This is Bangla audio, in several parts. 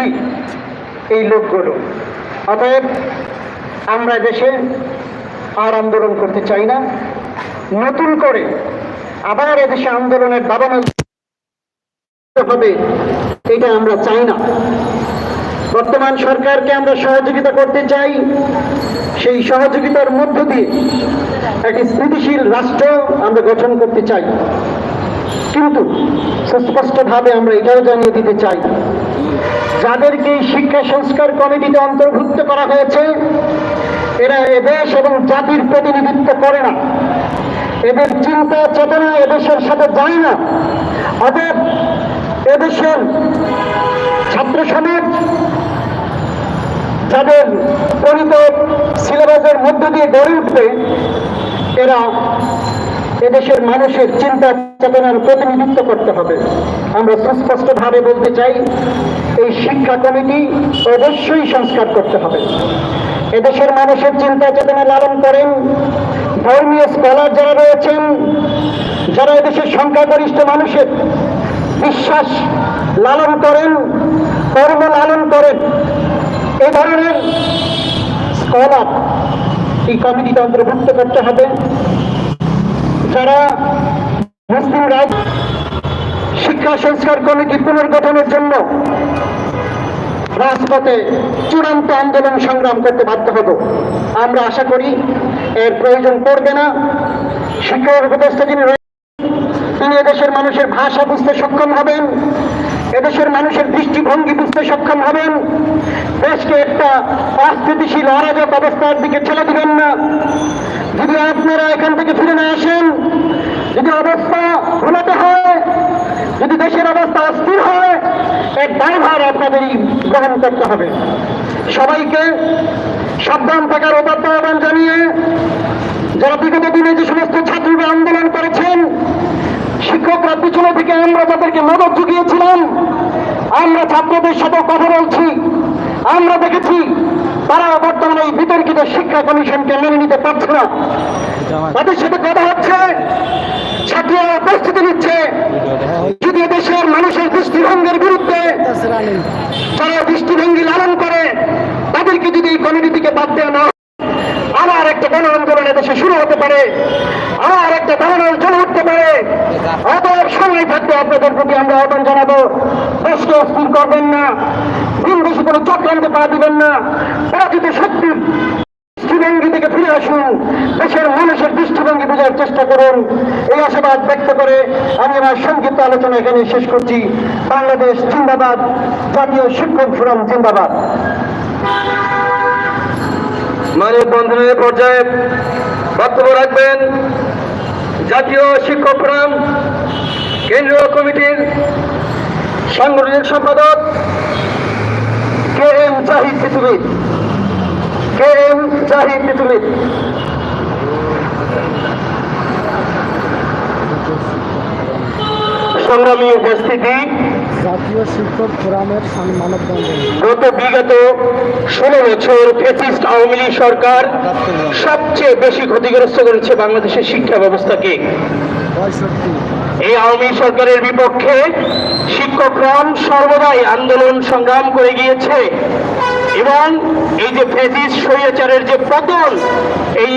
বিরোধী এই লোকগুলো। অতএব আমরা দেশে আর আন্দোলন করতে চাই না। নতুন করে আবার এদেশে আন্দোলনের দাবানো হবে, এটা আমরা চাই না। বর্তমান সরকারকে আমরা সহযোগিতা করতে চাই। সেই সহযোগিতার মধ্য দিয়ে একটি স্থিতিশীল রাষ্ট্র আমরা গঠন করতে চাই। কিন্তু সুস্পষ্টভাবে আমরা এটাও জানিয়ে দিতে চাই যাদেরকে শিক্ষা সংস্কার কমিটিতে অন্তর্ভুক্ত করা হয়েছে, এরা এদেশ এবং জাতির প্রতিনিধিত্ব করে না। এদের চিন্তা, চেতনা এদেশের সাথে যায় না। অতএব এদেশের ছাত্র সমাজ, যাদের পরিত সিলেবাসের মধ্য দিয়ে গড়ে উঠবে, এরা এদেশের মানুষের চিন্তা, চেতনার প্রতিনিধিত্ব করতে হবে। আমরা সুস্পষ্টভাবে বলতে চাই এই শিক্ষা কমিটি অবশ্যই সংস্কার করতে হবে। এদেশের মানুষের চিন্তা চেতনা লালন করেন। ধর্মীয় স্কলার যারা রয়েছেন, যারা এদেশের সংখ্যাগরিষ্ঠ মানুষের বিশ্বাস লালন করেন, কর্ম লালন করেন, এ ধরনের স্কলার এই কমিটিতে অন্তর্ভুক্ত করতে হবে। যারা মুসলিম রাজ শিক্ষা সংস্কার কমিটি পুনর্গঠনের জন্য রাজপথে চূড়ান্ত আন্দোলন সংগ্রাম করতে বাধ্য হব। আমরা আশা করি এর প্রয়োজন পড়বে না। শিক্ষক উপদেষ্টা যিনি তিনি এদেশের মানুষের ভাষা বুঝতে সক্ষম হবেন, এদেশের মানুষের দৃষ্টিভঙ্গি বুঝতে সক্ষম হবেন। দেশকে একটা অস্থিতিশীল, অরাজক অবস্থার দিকে ঠেলে দিবেন না। যদি আপনারা এখান থেকে ফিরে না আসেন, যদি অবস্থা ঘোলাতে হয় যদি দেশের অবস্থা অস্থির হয় এক দায়ভার আপনাদেরই গ্রহণ করতে হবে। সবাইকে সাবধান থাকার উপাত্ত আহ্বান জানিয়ে যারা বিগত দিনে যে সমস্ত ছাত্রীরা আন্দোলন করেছেন, শিক্ষকরা পিছনে থেকে আমরা তাদেরকে মদত জুগিয়েছিলাম। আমরা ছাত্রদের সাথে কথা বলছি, আমরা দেখেছি তারা বর্তমানে এই বিতর্কিত শিক্ষা কমিশনকে মেনে নিতে পারছে না। তাদের সাথে কথা হচ্ছে, ছাত্ররা প্রস্তুতি নিচ্ছে। মানুষের দৃষ্টিভঙ্গির বিরুদ্ধে যারা দৃষ্টিভঙ্গি লালন করে তাদেরকে যদি থেকে বাদ দেওয়া না আবার একটা গণ আন্দোলন দেশে শুরু হতে পারে আবার একটা দালানোর জ্বলে উঠতে পারে অতএব সময় থাকতে আপনাদের প্রতি আমরা আহ্বান জানাব। দেশকে অস্থির করবেন না দিন বেশি কোনো চক্রান্ত পা দিবেন না পরাজিত শক্তি দৃষ্টিভঙ্গি থেকে ফিরে আসুন। দেশের মানুষের দৃষ্টিভঙ্গি বোঝার চেষ্টা করুন। এই আশাবাদ ব্যক্ত করে আমি আমার সংক্ষিপ্ত আলোচনা এখানে শেষ করছি। বাংলাদেশ জিন্দাবাদ, জাতীয় শিক্ষক ফোরাম জিন্দাবাদ। মানব বন্ধনের পর্যায়ে বক্তব্য রাখবেন জাতীয় শিক্ষক ফোরাম কেন্দ্রীয় কমিটির সাংগঠনিক সম্পাদক K M Zahid Titumir K M Zahid Titumir সংগ্রামী উপস্থিতি। জাতীয় শিক্ষক ফোরামের গত বিগত ষোলো বছর ফেসিস্ট আওয়ামী লীগ সরকার সবচেয়ে বেশি ক্ষতিগ্রস্ত করেছে বাংলাদেশের শিক্ষা ব্যবস্থাকে। এই আওয়ামী সরকারের বিপক্ষে শিক্ষকরাম সর্বদাই আন্দোলন সংগ্রাম করে গিয়েছে। এবং এই যে ফেসিস স্বৈরাচারের যে পতন, এই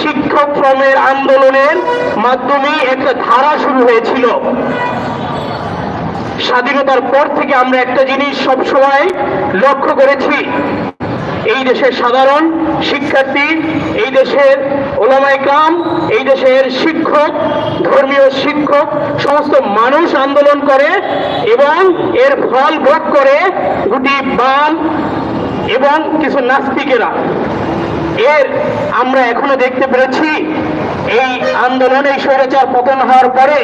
শিক্ষক শ্রমের আন্দোলনের মাধ্যমে একটা ধারা শুরু হয়েছিল। স্বাধীনতার পর থেকে আমরা একটা জিনিস সব সময় লক্ষ্য করেছি। এই দেশের সাধারণ শিক্ষার্থী, এই দেশের ওলামাই কাম এই দেশের শিক্ষক, ধর্মীয় শিক্ষক, সমস্ত মানুষ আন্দোলন করে এবং এর ফল ভোগ করে দুটি বাম এবং কিছু নাস্তিকেরা। এর আমরা এখনও দেখতে পেরেছি, এই আন্দোলনে স্বৈরাচার পতন হওয়ার পরে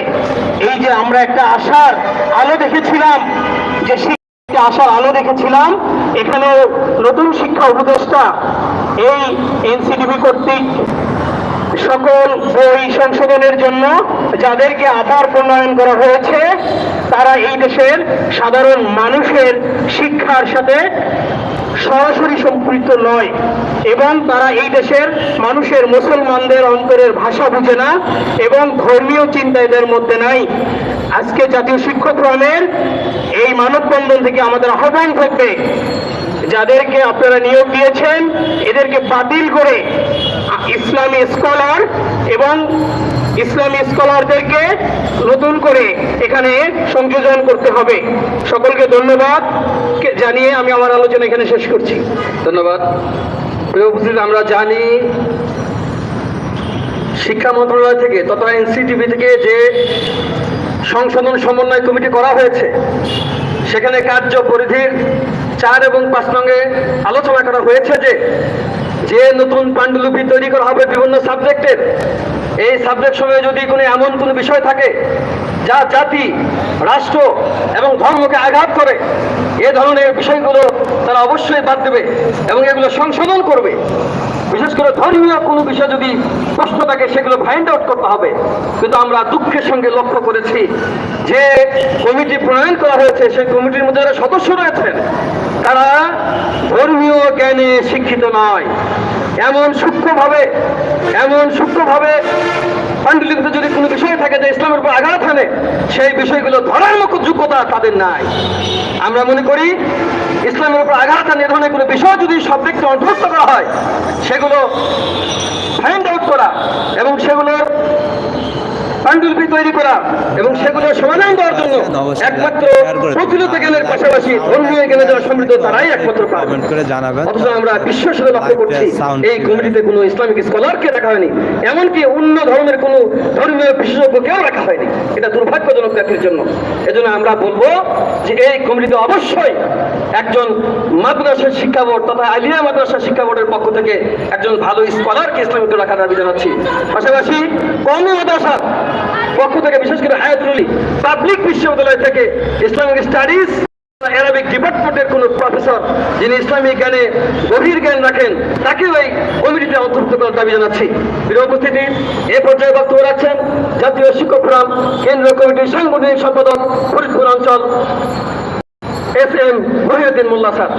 এই যে আমরা একটা আশার আলো দেখেছিলাম, যে শিক্ষা আশার আলো দেখেছিলাম এখানে নতুন শিক্ষা উপদেষ্টা এই এনসিডিবি কর্তৃক সকল বই সংশোধনের জন্য যাদেরকে আবার প্রণয়ন করা হয়েছে, তারা এই দেশের সাধারণ মানুষের শিক্ষার সাথে সরাসরি সম্পৃক্ত নয়। এবং তারা এই দেশের মানুষের মুসলমানদের অন্তরের ভাষা বুঝে না এবং ধর্মীয় চিন্তা এদের মধ্যে নাই। আজকে জাতীয় শিক্ষক ফোরামের এই মানববন্ধন থেকে আমাদের আহ্বান থাকবে, যাদেরকে আপনারা নিয়োগ দিয়েছেন, এদেরকে বাতিল করে ইসলামী স্কলার এবং ইসলামী স্কলারদেরকে নতুন করে এখানে সংযোজন করতে হবে। সকলকে ধন্যবাদ। জানিয়ে আমি আমার আলোচনা এখানে শেষ করছি। ধন্যবাদ। আমরা জানি শিক্ষা মন্ত্রণালয় থেকে তথা এনসিটিভি থেকে যে সংশোধন সমন্বয় কমিটি করা হয়েছে, সেখানে কার্য পরিধির চার এবং পাঁচ নঙ্গে আলোচনা করা হয়েছে যে যে নতুন পাণ্ডুলিপি তৈরি করা হবে বিভিন্ন সাবজেক্টের এই সাবজেক্ট সময়ে যদি কোনো এমন কোনো বিষয় থাকে যা জাতি, রাষ্ট্র এবং ধর্মকে আঘাত করে, এ ধরনের বিষয়গুলো তারা অবশ্যই বাদ দেবে এবং এগুলো সংশোধন করবে। বিশেষ করে ধর্মীয় কোনো বিষয় যদি প্রশ্ন থাকে, সেগুলো ফাইন্ড আউট করতে হবে। কিন্তু আমরা দুঃখের সঙ্গে লক্ষ্য করেছি যে কমিটি প্রণয়ন করা হয়েছে, সেই কমিটির মধ্যে যারা সদস্য রয়েছেন তারা ধর্মীয় জ্ঞানে শিক্ষিত নয়। এমন সূক্ষ্মভাবে এমন সূক্ষ্মভাবে পাণ্ডুলিপিতে যদি কোনো বিষয় থাকে যে ইসলামের উপর আঘাত হানে, সেই বিষয়গুলো ধরার মতো যোগ্যতা তাদের নাই। আমরা মনে করি ইসলামের উপর আঘাত হানে ধরনের কোনো বিষয় যদি সাবজেক্টে অন্তর্ভুক্ত করা হয়, সেগুলো ফাইন্ড আউট করা এবং সেগুলোর পাণ্ডুলিপি তৈরি করা এবং সেগুলো সমাধান দেওয়ার জন্য একমাত্র শেয়ার করে প্রচলিত জ্ঞানের পাশাপাশি ধর্মীয় জ্ঞানে যারা সমৃদ্ধ তারাই একমাত্র পাবে কমেন্ট করে জানাবেন। অথচ আমরা বিশ্বের সাথে লক্ষ্য করছি এই কমিটিতে কোনো ইসলামিক স্কলারকে রাখা হয়নি এমনকি অন্য ধর্মের কোনো ধর্মীয় বিশেষজ্ঞকেও রাখা হয়নি। এটা দুর্ভাগ্যজনক জাতির জন্য। এজন্য আমরা বলব যে এই কমিটিতে অবশ্যই একজন মাদ্রাসা শিক্ষা বোর্ড তথা আলিয়া মাদ্রাসা শিক্ষা বোর্ডের পক্ষ থেকে একজন ভালো স্কলারকে ইসলামিক রাখার দাবি জানাচ্ছি। পাশাপাশি কমি মাদ্রাসা পক্ষ থেকে বিশেষ করে হায়াতুলি পাবলিক বিশ্ববিদ্যালয় থেকে ইসলামিক স্টাডিজ অ্যারাবিক ডিপার্টমেন্টের কোনো প্রফেসর যিনি ইসলামিক জ্ঞানে গভীর জ্ঞান রাখেন তাকে ওই কমিটিতে অন্তর্ভুক্ত করার দাবি জানাচ্ছি। প্রিয় উপস্থিতি, এ পর্যায়ে বক্তব্য রাখছেন জাতীয় শিক্ষক ফোরাম কেন্দ্রীয় কমিটির সাংগঠনিক সম্পাদক ফরিদপুর অঞ্চল S M Mohiuddin Molla sir.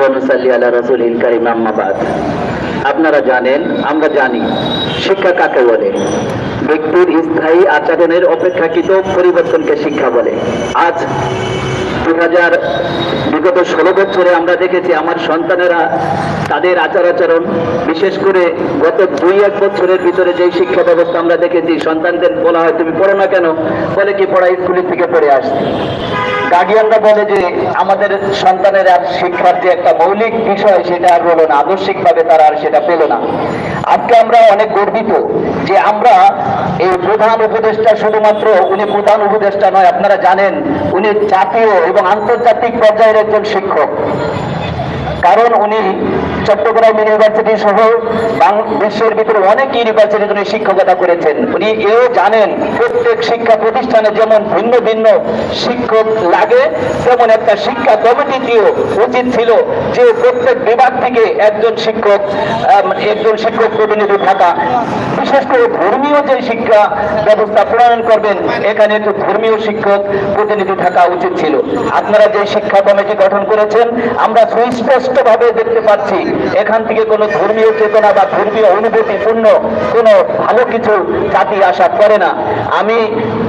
ওয়া নুসাল্লি আলা রাসূলিল কারীম, আম্মা বাদ। আপনারা জানেন, আমরা জানি। শিক্ষা কাকে বলে? ব্যক্তির স্থায়ী আচরণের অপেক্ষাকৃত পরিবর্তনকে শিক্ষা বলে। আজ দু হাজার বিগত ষোলো বছরে আমরা দেখেছি, আমার সন্তানেরা তাদের আচার আচরণ, বিশেষ করে গত দুই এক বছরের ভিতরে যেই শিক্ষা ব্যবস্থা আমরা দেখেছি, সন্তানদের বলা হয়, তুমি পড়ো না কেন? বলে কি, পড়া স্কুলের থেকে পড়ে আসছে। গার্ডিয়ানরা বলে যে আমাদের সন্তানের আর শিক্ষার যে একটা মৌলিক বিষয়, সেটা আর হলো না। আদর্শিকভাবে তারা আর সেটা পেল না। আজকে আমরা অনেক গর্বিত যে আমরা এই প্রধান উপদেষ্টা শুধুমাত্র উনি প্রধান উপদেষ্টা নয়, আপনারা জানেন, উনি জাতীয় এবং আন্তর্জাতিক পর্যায়ের একজন শিক্ষক। কারণ উনি চট্টগ্রাম ইউনিভার্সিটি সহ বিশ্বের ভিতরে অনেক ইউনিভার্সিটিতে উনি শিক্ষকতা করেছেন। উনি এও জানেন, প্রত্যেক শিক্ষা প্রতিষ্ঠানে যেমন ভিন্ন ভিন্ন শিক্ষক লাগে, তেমন একটা শিক্ষা কমিটিতেও উচিত ছিল যে প্রত্যেক বিভাগ থেকে একজন শিক্ষক একজন শিক্ষক প্রতিনিধি থাকা। বিশেষ করে ধর্মীয় যে শিক্ষা ব্যবস্থা প্রণয়ন করবেন, এখানে একটু ধর্মীয় শিক্ষক প্রতিনিধি থাকা উচিত ছিল। আপনারা যে শিক্ষা কমিটি গঠন করেছেন, আমরা সুস্পষ্ট ভাবে দেখতে পাচ্ছি এখান থেকে কোনো ধর্মীয় চেতনা বা ধর্মীয় অনুভূতিপূর্ণ কোনো ভালো কিছু জাতি আশা করে না। আমি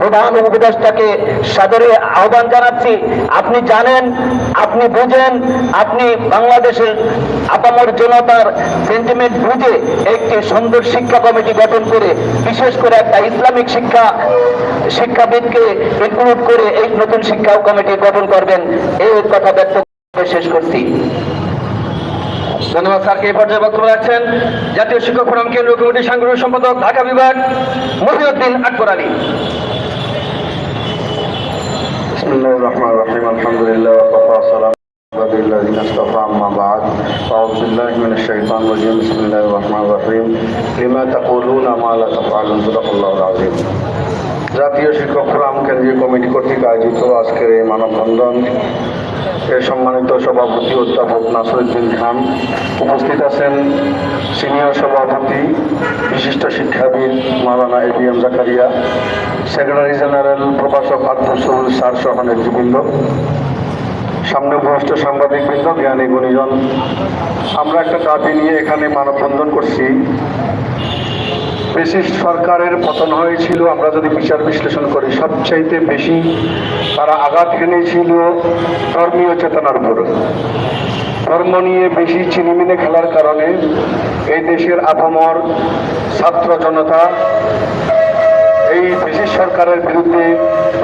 প্রধান উপদেষ্টাকে সাদরে আহ্বান জানাচ্ছি, আপনি জানেন, আপনি বুঝেন, আপনি বাংলাদেশের আপামর জনতার সেন্টিমেন্ট বুঝে একটি সুন্দর শিক্ষা কমিটি গঠন করে, বিশেষ করে একটা ইসলামিক শিক্ষা, শিক্ষাবিদকে ইনক্লুড করে এই নতুন শিক্ষা কমিটি গঠন করবেন। এই কথা ব্যক্ত শেষ করছি। ধন্যবাদ স্যারকে এই পর্যায়ে বক্তব্য রাখছেন জাতীয় শিক্ষক ফোরাম কেন্দ্রীয় কমিটির সাংগঠনিক সম্পাদক ঢাকা বিভাগ মহিউদ্দিন আকবর আলী بسم الله الرحمن الرحيم الحمد لله وكفى سلام عباد الذين اصطفى اما بعد اعوذ بالله من الشيطان الرجيم بسم الله الرحمن الرحيم لما تقولون ما لا تفعلون صدق الله العظيم জাতীয় শিক্ষক ফোরাম কেন্দ্রীয় কমিটি কর্তৃক আয়োজিত আজকের এই মানববন্ধন এর সম্মানিত সভাপতি অধ্যাপক নাসরুদ্দিন খান। উপস্থিত আছেন সিনিয়র সভাপতি, বিশিষ্ট শিক্ষাবিদ মাওলানা A M Zakaria, secretary general প্রভাষক আব্দুল সার সহ নেতৃবৃন্দ, সামনে উপস্থিত সাংবাদিকবৃন্দ, জ্ঞানী গুণীজন। আমরা একটা দাবি নিয়ে এখানে মানববন্ধন করছি। ব্রিটিশ সরকারের পতন হয়েছিল, আমরা যদি বিচার বিশ্লেষণ করি, সবচাইতে বেশি তারা আঘাত হেনেছিল ধর্মীয় চেতনার উপর। ধর্ম নিয়ে বেশি চিনিমিনে খেলার কারণে এই দেশের আপামর ছাত্র জনতা এই ব্রিটিশ সরকারের বিরুদ্ধে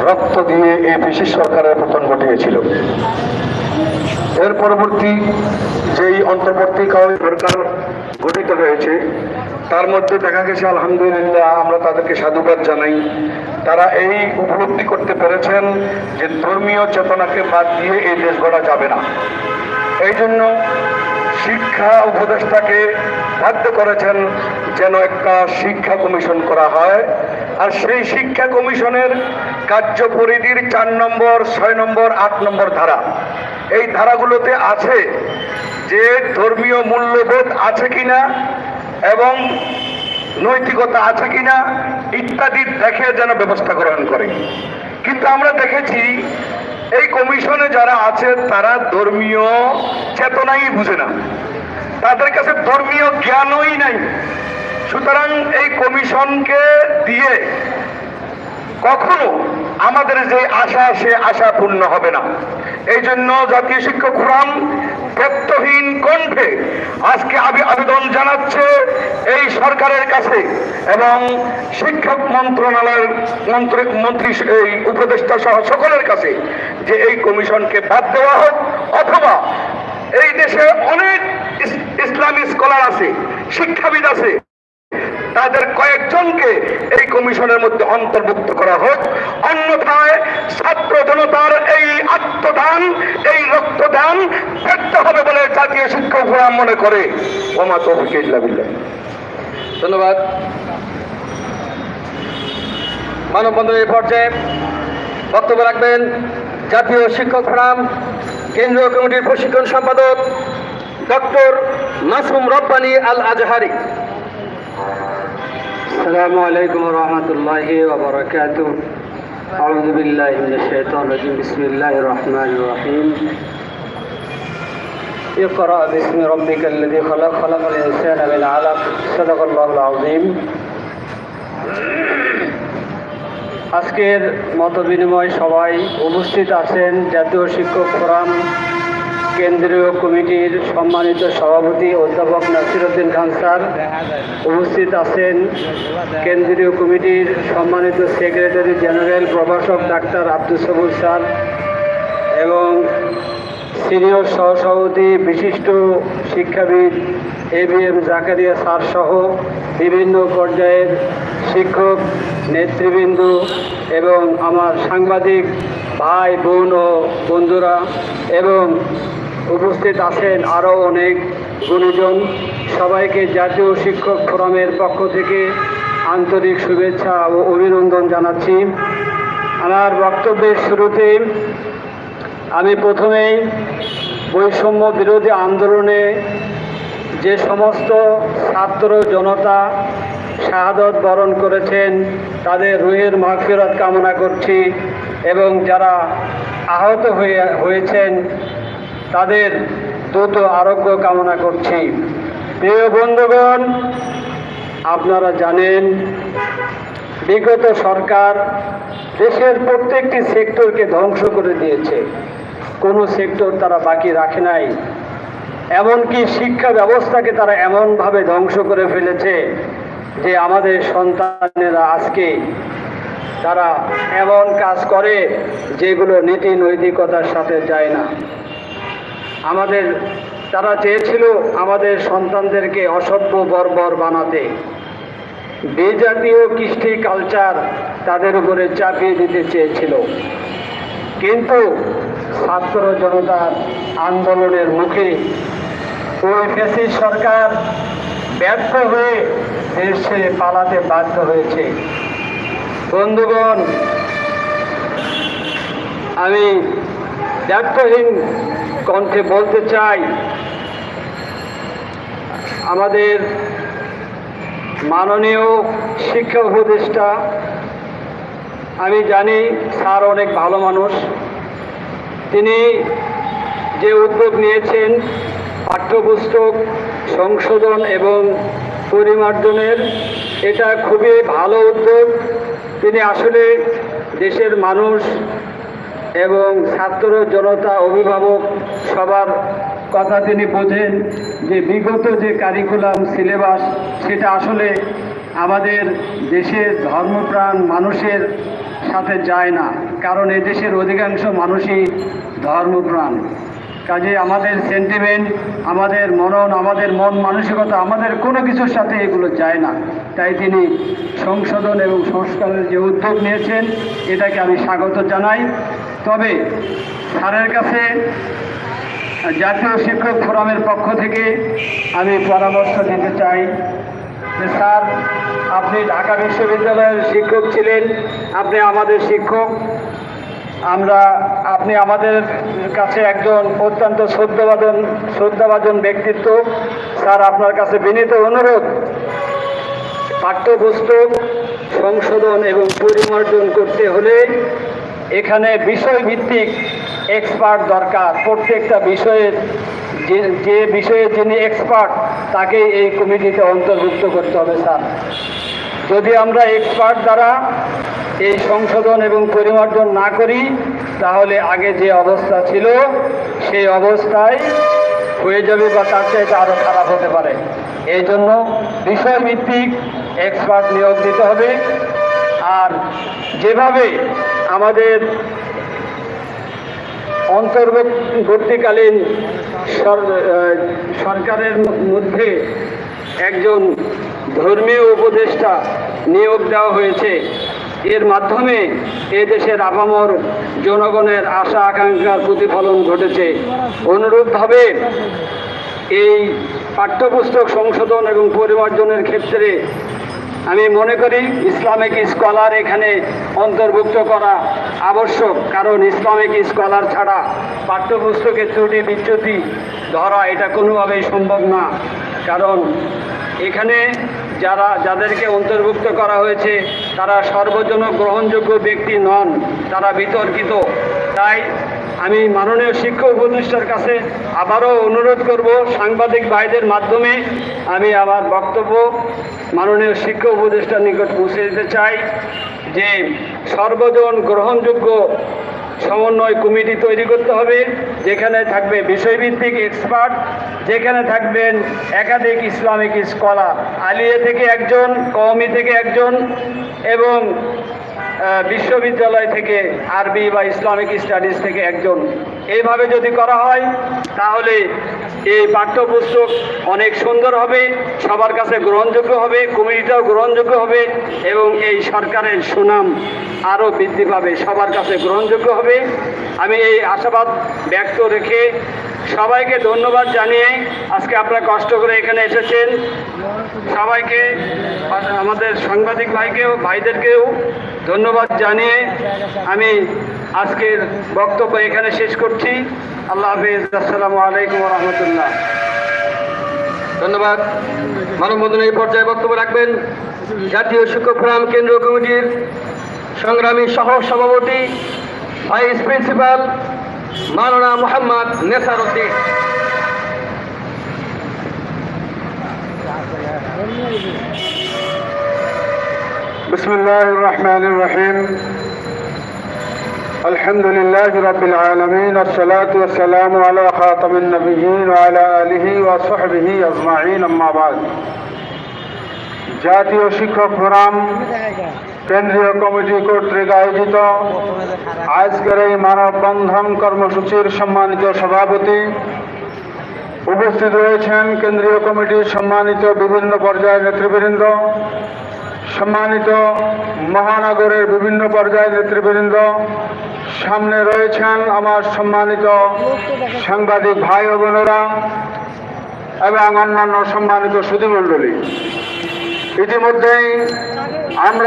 রক্ত দিয়ে এই ব্রিটিশ সরকারের পতন ঘটিয়েছিল। এর পরবর্তী যেই অন্তর্বর্তীকালীন সরকার গঠিত হয়েছে, তার মধ্যে দেখা গেছে, আলহামদুলিল্লাহ, আমরা তাদেরকে সাধুবাদ জানাই। তারা এই উপলব্ধি করতে পেরেছেন যে ধর্মীয় চেতনাকে বাদ দিয়ে এই দেশ গড়া যাবে না। এই জন্য শিক্ষা উপদেষ্টাকে বাধ্য করেছেন যেন একটা শিক্ষা কমিশন করা হয়। আর সেই শিক্ষা কমিশনের কার্যপরিধির চার নম্বর, ছয় নম্বর, আট নম্বর ধারা এই ধারাগুলোতে আছে যে ধর্মীয় মূল্যবোধ আছে কিনা এবং নৈতিকতা আছে কিনা ইত্যাদি দেখে যেন ব্যবস্থা গ্রহণ করে। কিন্তু আমরা দেখেছি এই কমিশনে যারা আছে, তারা ধর্মীয় চেতনাই বুঝে না। তাদের কাছে ধর্মীয় জ্ঞানই নাই। সুতরাং এই কমিশনকে দিয়ে কখনো আমাদের যে আশা, সে আশা পূর্ণ হবে না। এই জন্য জাতীয় শিক্ষক ফোরাম ব্যক্তহীন কণ্ঠে আজকে আবে- আবেদন জানাচ্ছে এই সরকারের কাছে এবং শিক্ষক মন্ত্রণালয়ের মন্ত্রী মন্ত্রী এই উপদেষ্টা সহ সকলের কাছে যে এই কমিশনকে বাদ দেওয়া হোক অথবা এই দেশে অনেক ইস- ইসলামী স্কলার আছে, শিক্ষাবিদ আছে তাদের কয়েকজনকে এই কমিশনের মধ্যে অন্তর্ভুক্ত করা হোক। অন্যথায় ছাত্র জনতার এই আত্মদান, এই রক্তদান ব্যর্থ হবে বলে জাতীয় শিক্ষক ফোরাম মনে করে। ওমা বিল্লাহ। ধন্যবাদ। মানববন্ধনের এই পর্যায়ে বক্তব্য রাখবেন জাতীয় শিক্ষক ফোরাম কেন্দ্রীয় কমিটির প্রশিক্ষণ সম্পাদক ডক্টর মাসুম রব্বানী আল আজহারি السلام عليكم ورحمة الله وبركاته أعوذ بالله من الشيطان الرجيم بسم الله الرحمن الرحيم اقرأ باسم ربك الذي خلق خلق الإنسان من علق صدق الله العظيم আজকের মত বিনিময় সবাই উপস্থিত আছেন জাতীয় শিক্ষক ফোরাম কেন্দ্রীয় কমিটির সম্মানিত সভাপতি অধ্যাপক নাসিরুদ্দিন খান স্যার উপস্থিত আছেন। কেন্দ্রীয় কমিটির সম্মানিত সেক্রেটারি জেনারেল প্রভাষক ডাক্তার আব্দুল সবুর স্যার এবং সিনিয়র সহসভাপতি বিশিষ্ট শিক্ষাবিদ A B M Zakaria sir সহ বিভিন্ন পর্যায়ের শিক্ষক, নেতৃবৃন্দ এবং আমার সাংবাদিক ভাই, বোন ও বন্ধুরা এবং উপস্থিত আছেন আরও অনেক গুণীজন। সবাইকে জাতীয় শিক্ষক ফোরামের পক্ষ থেকে আন্তরিক শুভেচ্ছা ও অভিনন্দন জানাচ্ছি। আমার বক্তব্যের শুরুতে আমি প্রথমেই বৈষম্য বিরোধী আন্দোলনে যে সমস্ত ছাত্র জনতা শাহাদত বরণ করেছেন, তাদের রুহের মাফিরত কামনা করছি এবং যারা আহত হয়ে, হয়েছেন তাদের দ্রুত আরোগ্য কামনা করছি। প্রিয় বন্ধুগণ, আপনারা জানেন, বিগত সরকার দেশের প্রত্যেকটি সেক্টরকে ধ্বংস করে দিয়েছে। কোনো সেক্টর তারা বাকি রাখে নাই। এমনকি শিক্ষা ব্যবস্থাকে তারা এমনভাবে ধ্বংস করে ফেলেছে যে আমাদের সন্তানেরা আজকে তারা এমন কাজ করে যেগুলো নীতি নৈতিকতার সাথে যায় না। আমাদের তারা চেয়েছিল আমাদের সন্তানদেরকে অসভ্য বর্বর বানাতে, বেজাতীয় কৃষ্টি কালচার তাদের উপরে চাপিয়ে দিতে চেয়েছিল। কিন্তু ছাত্র জনতার আন্দোলনের মুখে ওই ফেসিস সরকার ব্যর্থ হয়ে দেশ পালাতে বাধ্য হয়েছে। বন্ধুগণ, আমি ব্যর্থহীন কণ্ঠে বলতে চাই, আমাদের মাননীয় শিক্ষা উপদেষ্টা, আমি জানি স্যার অনেক ভালো মানুষ, তিনি যে উদ্যোগ নিয়েছেন, পাঠ্যপুস্তক সংশোধন এবং পরিমার্জনের, এটা খুবই ভালো উদ্যোগ। তিনি আসলে দেশের মানুষ এবং ছাত্র জনতা অভিভাবক সবার কথা তিনি বোঝেন যে বিগত যে কারিকুলাম সিলেবাস সেটা আসলে আমাদের দেশের ধর্মপ্রাণ মানুষের সাথে যায় না। কারণ দেশের অধিকাংশ মানুষই ধর্মপ্রাণ। কাজে আমাদের সেন্টিমেন্ট আমাদের মনন, আমাদের মন মানসিকতা, আমাদের কোনো কিছুর সাথে এগুলো যায় না। তাই তিনি সংশোধন এবং সংস্কারের যে উদ্যোগ নিয়েছেন, এটাকে আমি স্বাগত জানাই। তবে স্যারের কাছে জাতীয় শিক্ষক ফোরামের পক্ষ থেকে আমি পরামর্শ দিতে চাই যে স্যার, আপনি ঢাকা বিশ্ববিদ্যালয়ের শিক্ষক ছিলেন, আপনি আমাদের শিক্ষক। আমরা, আপনি আমাদের কাছে একজন অত্যন্ত শ্রদ্ধাবাদন শ্রদ্ধাভাজন ব্যক্তিত্ব। স্যার, আপনার কাছে বিনীত অনুরোধ, পাঠ্যপুস্তক সংশোধন এবং পরিমার্জন করতে হলে এখানে বিষয়ভিত্তিক এক্সপার্ট দরকার। প্রত্যেকটা বিষয়ের যে যে বিষয়ে যিনি এক্সপার্ট তাকে এই কমিটিতে অন্তর্ভুক্ত করতে হবে, স্যার। যদি আমরা এক্সপার্ট দ্বারা এই সংশোধন এবং পরিমার্জন না করি, তাহলে আগে যে অবস্থা ছিল, সেই অবস্থায় হয়ে যাবে বা তার চাইতে আরও খারাপ হতে পারে। এই জন্য বিষয়ভিত্তিক এক্সপার্ট নিয়োগ দিতে হবে। আর যেভাবে আমাদের অন্তর্বর্তীকালীন সরকারের মধ্যে একজন ধর্মীয় উপদেষ্টা নিয়োগ দেওয়া হয়েছে। এর মাধ্যমে এ দেশের আপামর জনগণের আশা আকাঙ্ক্ষার প্রতিফলন ঘটেছে। অনুরূপভাবে এই পাঠ্যপুস্তক সংশোধন এবং পরিমার্জনের ক্ষেত্রে আমি মনে করি ইসলামিক স্কলার এখানে অন্তর্ভুক্ত করা আবশ্যক, কারণ ইসলামিক স্কলার ছাড়া পাঠ্যপুস্তকের ত্রুটি, বিচ্যুতি, ধরা এটা কোনোভাবেই সম্ভব না। কারণ এখানে যারা, যাদেরকে অন্তর্ভুক্ত করা হয়েছে, তারা সর্বজন গ্রহণযোগ্য ব্যক্তি নন, তারা বিতর্কিত। তাই আমি মাননীয় শিক্ষক উপদেষ্টার কাছে আবারও অনুরোধ করব সাংবাদিক ভাইদের মাধ্যমে আমি আমার বক্তব্য মাননীয় শিক্ষক উপদেষ্টার নিকট পৌঁছে দিতে চাই যে সর্বজন গ্রহণযোগ্য সমন্বয় কমিটি তৈরি করতে হবে, যেখানে থাকবে বিষয়ভিত্তিক এক্সপার্ট যেখানে থাকবেন একাধিক ইসলামিক স্কলার আলিয়া থেকে একজন, কওমি থেকে একজন এবং বিশ্ববিদ্যালয় থেকে আরবি বা ইসলামিক স্টাডিজ থেকে একজন। এইভাবে যদি করা হয় তাহলে এই পাঠ্যপুস্তক অনেক সুন্দর হবে, সবার কাছে গ্রহণযোগ্য হবে কমিটিটাও গ্রহণযোগ্য হবে এবং এই সরকারের সুনাম আরও বৃদ্ধি পাবে, সবার কাছে গ্রহণযোগ্য হবে। আমি এই আশাবাদ ব্যক্ত রেখে সবাইকে ধন্যবাদ জানিয়ে আজকে আপনারা কষ্ট করে এখানে এসেছেন। সবাইকে, আমাদের সাংবাদিক ভাইকেও, ভাইদেরকেও ধন্যবাদ জানিয়ে আমি আজকের বক্তব্য এখানে শেষ করছি আল্লাহ হাফিজ আসসালামু আলাইকুম রহমতুল্লাহ ধন্যবাদ মানববন্ধন এই পর্যায়ে বক্তব্য রাখবেন জাতীয় শিক্ষক ফোরাম কেন্দ্রীয় কমিটির সংগ্রামী সহ সভাপতি ভাইস প্রিন্সিপাল মাওলানা মোহাম্মদ নেসার উদ্দিন بسم الله الرحمن الرحيم الحمد لله رب العالمين والصلاة والسلام على خاتم النبيين وعلى آله وصحبه أجمعين أما بعد জাতীয় শিক্ষক ফোরাম কেন্দ্রীয় কমিটি কর্তৃক আয়োজিত আজকের এই মানববন্ধন কর্মসূচির সম্মানিত সভাপতি উপস্থিত রয়েছেন কেন্দ্রীয় কমিটির সম্মানিত বিভিন্ন পর্যায়ের নেতৃবৃন্দ সম্মানিত মহানগরের বিভিন্ন পর্যায়ের নেতৃবৃন্দ, সামনে রয়েছেন আমার সম্মানিত সাংবাদিক ভাই ও বোনেরা এবং অন্যান্য সম্মানিত সুধীমণ্ডলী। ইতিমধ্যেই আমরা